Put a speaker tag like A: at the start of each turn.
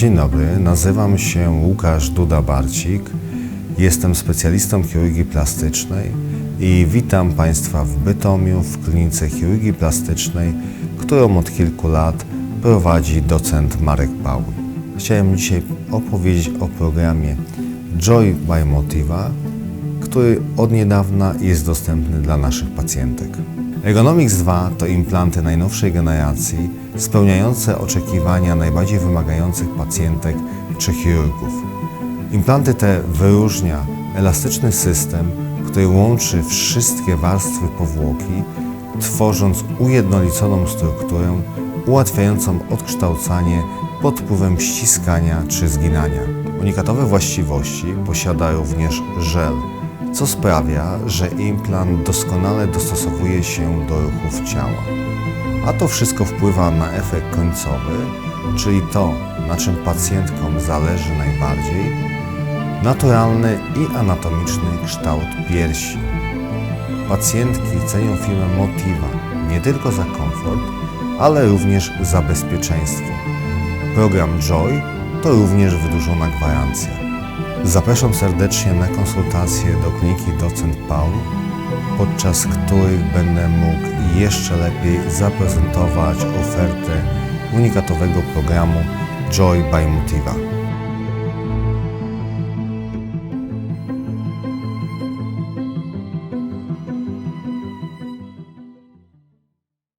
A: Dzień dobry, nazywam się Łukasz Duda-Barcik. Jestem specjalistą chirurgii plastycznej i witam Państwa w Bytomiu w klinice chirurgii plastycznej, którą od kilku lat prowadzi docent Marek Paul. Chciałem dzisiaj opowiedzieć o programie Joy by Motiva, który od niedawna jest dostępny dla naszych pacjentek. Ergonomics 2 to implanty najnowszej generacji, spełniające oczekiwania najbardziej wymagających pacjentek czy chirurgów. Implanty te wyróżnia elastyczny system, który łączy wszystkie warstwy powłoki, tworząc ujednoliconą strukturę ułatwiającą odkształcanie pod wpływem ściskania czy zginania. Unikatowe właściwości posiada również żel, co sprawia, że implant doskonale dostosowuje się do ruchów ciała. A to wszystko wpływa na efekt końcowy, czyli to, na czym pacjentkom zależy najbardziej, naturalny i anatomiczny kształt piersi. Pacjentki cenią firmę Motiva nie tylko za komfort, ale również za bezpieczeństwo. Program Joy to również wydłużona gwarancja. Zapraszam serdecznie na konsultacje do kliniki docent Paul, podczas których będę mógł jeszcze lepiej zaprezentować ofertę unikatowego programu Joy by Motiva.